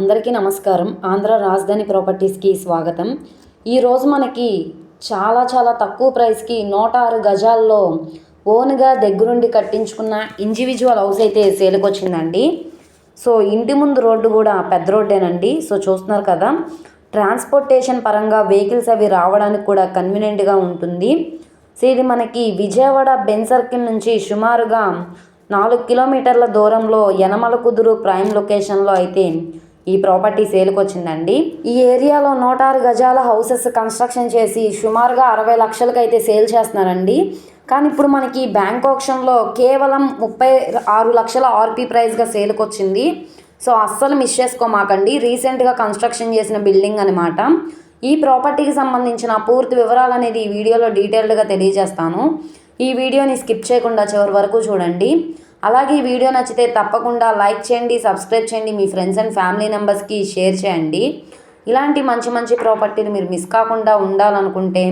అందరికీ నమస్కారం. ఆంధ్ర రాజధాని ప్రాపర్టీస్కి స్వాగతం. ఈరోజు మనకి చాలా చాలా తక్కువ ప్రైస్కి నూట ఆరు గజాల్లో ఓన్గా దగ్గరుండి కట్టించుకున్న ఇండివిజువల్ హౌస్ అయితే సేల్కి వచ్చిందండి సో ఇంటి ముందు రోడ్డు కూడా పెద్ద రోడ్డేనండి. సో చూస్తున్నారు కదా ట్రాన్స్పోర్టేషన్ పరంగా వెహికల్స్ అవి రావడానికి కూడా కన్వీనియంట్గా ఉంటుంది. సో ఇది మనకి విజయవాడ బెన్ సర్కిల్ నుంచి సుమారుగా నాలుగు కిలోమీటర్ల దూరంలో యనమల కుదురు ప్రైమ్ లొకేషన్లో అయితే ఈ ప్రాపర్టీ సేల్కి వచ్చిందండి ఈ ఏరియాలో నూట ఆరు గజాల హౌసెస్ కన్స్ట్రక్షన్ చేసి సుమారుగా అరవై లక్షలకు అయితే సేల్ చేస్తున్నారండి. కానీ ఇప్పుడు మనకి బ్యాంక్ ఆప్షన్లో కేవలం ముప్పై ఆరు లక్షల ఆర్పీ ప్రైస్గా సేల్కి వచ్చింది సో అస్సలు మిస్ చేసుకోమాకండి. రీసెంట్గా కన్స్ట్రక్షన్ చేసిన బిల్డింగ్ అనమాట ఈ ప్రాపర్టీకి సంబంధించిన పూర్తి వివరాలు అనేది ఈ వీడియోలో డీటెయిల్డ్గా తెలియజేస్తాను. ఈ వీడియోని స్కిప్ చేయకుండా చివరి వరకు చూడండి. అలాగే ఈ వీడియో నచ్చితే తప్పకుండా లైక్ చేయండి సబ్స్క్రైబ్ చేయండి మీ ఫ్రెండ్స్ అండ్ ఫ్యామిలీ మెంబర్స్కి షేర్ చేయండి. ఇలాంటి మంచి మంచి ప్రాపర్టీలు మీరు మిస్ కాకుండా ఉండాలనుకుంటే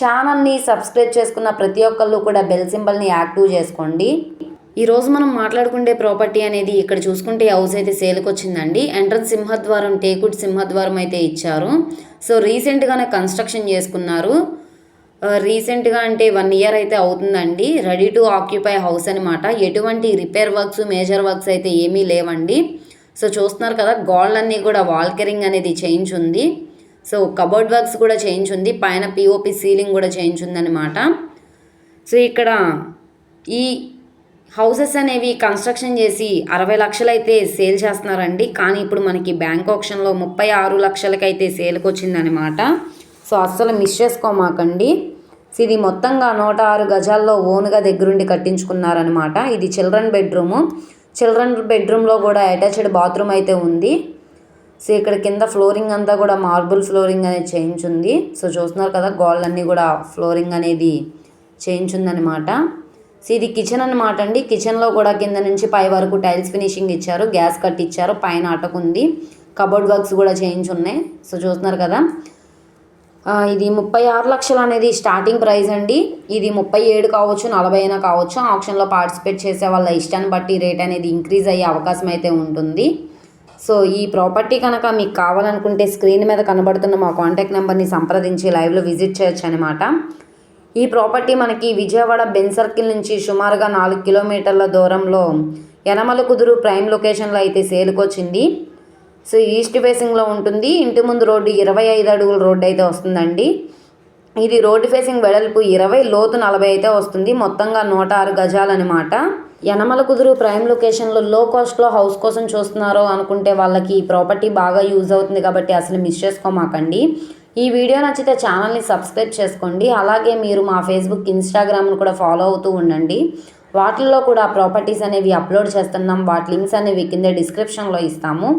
ఛానల్ని సబ్స్క్రైబ్ చేసుకున్న ప్రతి ఒక్కళ్ళు కూడా బెల్ సింబల్ని యాక్టివ్ చేసుకోండి. ఈరోజు మనం మాట్లాడుకుంటే ప్రాపర్టీ అనేది ఇక్కడ చూసుకుంటే హౌస్ అయితే సేల్కి వచ్చిందండి. ఎంట్రన్స్ సింహద్వారం టేకుడ్ సింహద్వారం అయితే ఇచ్చారు. సో రీసెంట్గానే కన్స్ట్రక్షన్ చేసుకున్నారు. రీసెంట్గా అంటే వన్ ఇయర్ అయితే అవుతుందండి. రెడీ టు ఆక్యుపై హౌస్ అనమాట ఎటువంటి రిపేర్ వర్క్స్ మేజర్ వర్క్స్ అయితే ఏమీ లేవండి. సో చూస్తున్నారు కదా గోల్డ్ అన్నీ కూడా వాల్కరింగ్ అనేది చేంజ్ ఉంది. సో కబోర్డ్ వర్క్స్ కూడా చేంజ్ ఉంది. పైన పిఓపి సీలింగ్ కూడా చేంజ్ ఉందన్నమాట సో ఇక్కడ ఈ హౌసెస్ అనేవి కన్స్ట్రక్షన్ చేసి అరవై లక్షలు అయితే సేల్ చేస్తున్నారండి. కానీ ఇప్పుడు మనకి బ్యాంక్ ఆప్షన్లో ముప్పై ఆరు లక్షలకైతే సేల్కి వచ్చిందనమాట సో అస్సలు మిస్ చేసుకోమాకండి. సో ఇది మొత్తంగా నూట ఆరు గజాల్లో ఓన్గా దగ్గరుండి కట్టించుకున్నారనమాట ఇది చిల్డ్రన్ బెడ్రూము. చిల్డ్రన్ బెడ్రూమ్లో కూడా అటాచ్డ్ బాత్రూమ్ అయితే ఉంది. సో ఇక్కడ కింద ఫ్లోరింగ్ అంతా కూడా మార్బుల్ ఫ్లోరింగ్ అనేది చేయించుంది సో చూస్తున్నారు కదా గోల్డ్ అన్నీ కూడా ఫ్లోరింగ్ అనేది చేయించుందనమాట సో ఇది కిచెన్ అనమాట అండి. కిచెన్లో కూడా కింద నుంచి పై వరకు టైల్స్ ఫినిషింగ్ ఇచ్చారు గ్యాస్ కట్ ఇచ్చారు పైన అటకుంది. కబోర్డ్ వర్క్స్ కూడా చేయించున్నాయి ఉన్నాయి. సో చూస్తున్నారు కదా ఇది ముప్పై ఆరు లక్షలు అనేది స్టార్టింగ్ ప్రైస్ అండి. ఇది ముప్పై ఏడు కావచ్చు నలభై అయినా కావచ్చు ఆప్షన్లో పార్టిసిపేట్ చేసే వాళ్ళ ఇష్టాన్ని బట్టి రేట్ అనేది ఇంక్రీజ్ అయ్యే అవకాశం అయితే ఉంటుంది. సో ఈ ప్రాపర్టీ కనుక మీకు కావాలనుకుంటే స్క్రీన్ మీద కనబడుతున్న మా కాంటాక్ట్ నెంబర్ని సంప్రదించి లైవ్లో విజిట్ చేయొచ్చు అనమాట ఈ ప్రాపర్టీ మనకి విజయవాడ బెన్ సర్కిల్ నుంచి సుమారుగా నాలుగు కిలోమీటర్ల దూరంలో యనమల కుదురు ప్రైమ్ లొకేషన్లో అయితే సేల్కొచ్చింది సో ఈస్ట్ ఫేసింగ్లో ఉంటుంది. ఇంటి ముందు రోడ్డు ఇరవై ఐదు అడుగుల రోడ్డు అయితే వస్తుందండి. ఇది రోడ్డు ఫేసింగ్ వెడల్పు ఇరవై లోతు నలభై అయితే వస్తుంది. మొత్తంగా నూట ఆరు గజాలన్నమాట. యనమల కుదురు ప్రైమ్ లొకేషన్లో లో కాస్ట్లో హౌస్ కోసం చూస్తున్నారో అనుకుంటే వాళ్ళకి ఈ ప్రాపర్టీ బాగా యూజ్ అవుతుంది కాబట్టి అసలు మిస్ చేసుకోమాకండి. ఈ వీడియో నచ్చితే ఛానల్ని సబ్స్క్రైబ్ చేసుకోండి. అలాగే మీరు మా ఫేస్బుక్ ఇన్స్టాగ్రామ్ను కూడా ఫాలో అవుతూ ఉండండి. వాటిల్లో కూడా ప్రాపర్టీస్ అనేవి అప్లోడ్ చేస్తున్నాం. వాటి లింక్స్ అనేవి కింద డిస్క్రిప్షన్లో ఇస్తాము.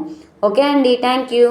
ఓకే అండి థ్యాంక్ యూ